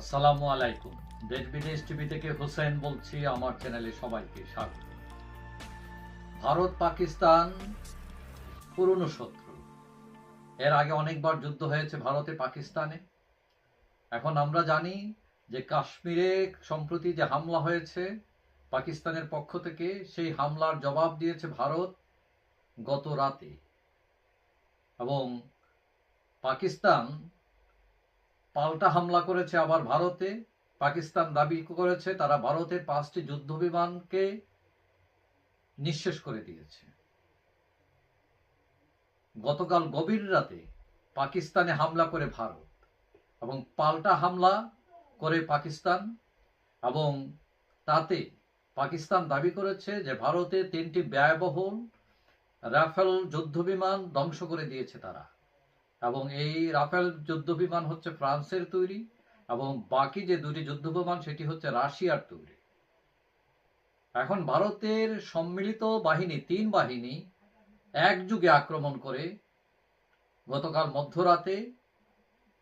আসসালামু আলাইকুম। দেশ বিদেশ টিভি থেকে হোসেন বলছি, আমার চ্যানেলে সবাইকে স্বাগত। ভারত পাকিস্তান পুরনো শত্রু। এর আগে অনেকবার যুদ্ধ হয়েছে ভারতে পাকিস্তানে। এখন আমরা জানি যে কাশ্মীরে সম্প্রতি যে হামলা হয়েছে, পাকিস্তানের পক্ষ থেকে সেই হামলার জবাব দিয়েছে ভারত গত রাতে। এবং পাকিস্তান পাল্টা হামলা করেছে আবার ভারতে। পাকিস্তান দাবি করেছে, তারা ভারতের পাঁচটি যুদ্ধ বিমানকে নিঃশেষ করে দিয়েছে। গতকাল গভীর রাতে পাকিস্তানে হামলা করে ভারত এবং পাল্টা হামলা করে পাকিস্তান এবং তাতে পাকিস্তান দাবি করেছে যে ভারতে তিনটি ব্যয়বহুল রাফেল যুদ্ধ বিমান ধ্বংস করে দিয়েছে তারা। এবং এই রাফেল যুদ্ধ বিমান হচ্ছে ফ্রান্সের তৈরি এবং বাকি যে দুটি যুদ্ধ বিমান সেটি হচ্ছে রাশিয়ার তৈরি। এখন ভারতের সম্মিলিত বাহিনী, তিন বাহিনী একযুগে আক্রমণ করে গতকাল মধ্যরাতে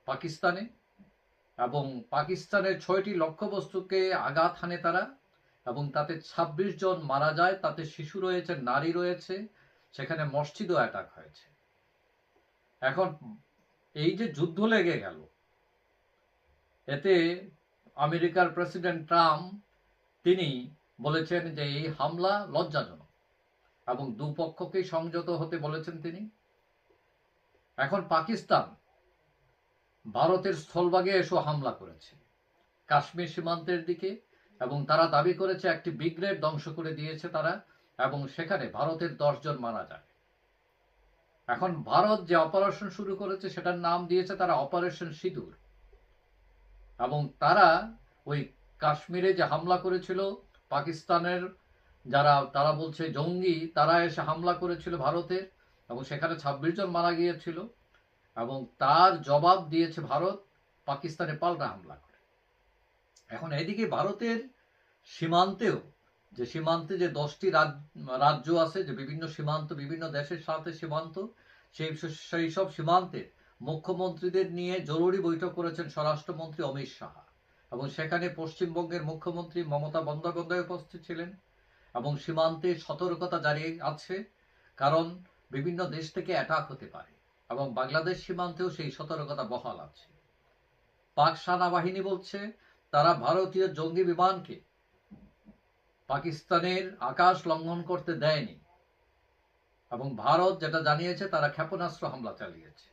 পাকিস্তানে এবং পাকিস্তানের ছয়টি লক্ষ্যবস্তুকে আঘাত হানে তারা এবং তাতে ২৬ জন মারা যায়, তাতে শিশু রয়েছে, নারী রয়েছে, সেখানে মসজিদও অ্যাটাক হয়েছে। এখন এই যে যুদ্ধ লেগে গেল, এতে আমেরিকার প্রেসিডেন্ট ট্রাম্প, তিনি বলেছেন যে এই হামলা লজ্জাজনক এবং দুপক্ষকেই সংযত হতে বলেছেন তিনি। এখন পাকিস্তান ভারতের স্থলভাগে এসো হামলা করেছে, কাশ্মীর সীমান্তের দিকে, এবং তারা দাবি করেছে একটি ব্রিগেড ধ্বংস করে দিয়েছে তারা, এবং সেখানে ভারতের দশজন মারা যায়। এখন ভারত যে অপারেশন শুরু করেছে, সেটার নাম দিয়েছে তারা অপারেশন সিঁদুর। এবং তারা ওই কাশ্মীরে যে হামলা করেছিল, পাকিস্তানের যারা, তারা বলছে জঙ্গি, তারা এসে হামলা করেছিল ভারতের এবং সেখানে ছাব্বিশ জন মারা গিয়েছিল। এবং তার জবাব দিয়েছে ভারত, পাকিস্তানে পাল্টা হামলা করে। এখন এদিকে ভারতের সীমান্তেও যে সীমান্তে যে দশটি রাজ্য আছে, যে বিভিন্ন সীমান্ত, বিভিন্ন দেশের সাথে সীমান্ত, সেই সেই সব সীমান্তে মুখ্যমন্ত্রীদের নিয়ে জরুরি বৈঠক করেছেন স্বরাষ্ট্রমন্ত্রী অমিত শাহ এবং সেখানে পশ্চিমবঙ্গের মুখ্যমন্ত্রী মমতা বন্দ্যোপাধ্যায় উপস্থিত ছিলেন এবং সীমান্তে সতর্কতা জারি আছে কারণ বিভিন্ন দেশ থেকে অ্যাটাক হতে পারে এবং বাংলাদেশ সীমান্তেও সেই সতর্কতা বহাল আছে। পাক সেনাবাহিনী বলছে, তারা ভারতীয় জঙ্গি বিমানকে পাকিস্তানের আকাশ লঙ্ঘন করতে দেয়নি। এবং ভারত যেটা জানিয়েছে, তারা ক্ষেপণাস্ত্র হামলা চালিয়েছে।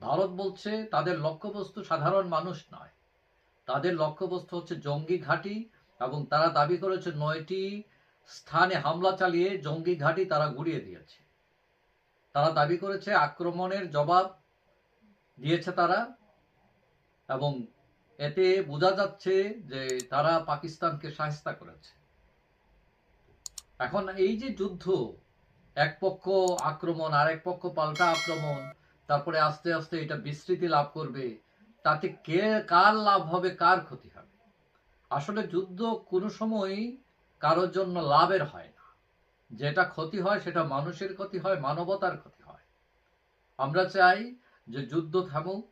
ভারত বলছে, তাদের লক্ষ্যবস্তু সাধারণ মানুষ নয়। তাদের লক্ষ্যবস্তু হচ্ছে জঙ্গি ঘাঁটি এবং তারা দাবি করেছে নয়টি স্থানে হামলা চালিয়ে জঙ্গি ঘাঁটি তারা গুড়িয়ে দিয়েছে। তারা দাবি করেছে, আক্রমণের জবাব দিয়েছে তারা এবং এতে বোঝা যাচ্ছে যে তারা পাকিস্তানকে সাহস্তা করেছে। এখন এই যে যুদ্ধ, এক পক্ষ আক্রমণ আর এক পক্ষ পাল্টা আক্রমণ, তারপরে আস্তে আস্তে এটা বিস্তৃতি লাভ করবে, তাতে কে, কার লাভ হবে, কার ক্ষতি হবে? আসলে যুদ্ধ কোনো সময়ই কারোর জন্য লাভের হয় না। যেটা ক্ষতি হয় সেটা মানুষের ক্ষতি হয়, মানবতার ক্ষতি হয়। আমরা চাই যে যুদ্ধ থামুক,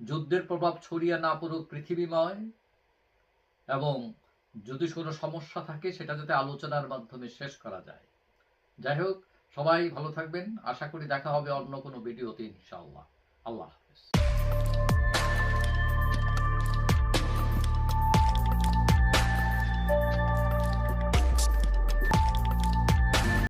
যুদ্ধের প্রভাব ছড়িয়ে না পড়ুক, পৃথিবীময়, এবং যদি কোনো সমস্যা থাকে, সেটা যাতে আলোচনার মাধ্যমে শেষ করা যায়। যাই হোক, সবাই ভালো থাকবেন। আশা করি দেখা হবে অন্য কোনো ভিডিওতে ইনশাআল্লাহ। আল্লাহ হাফেজ।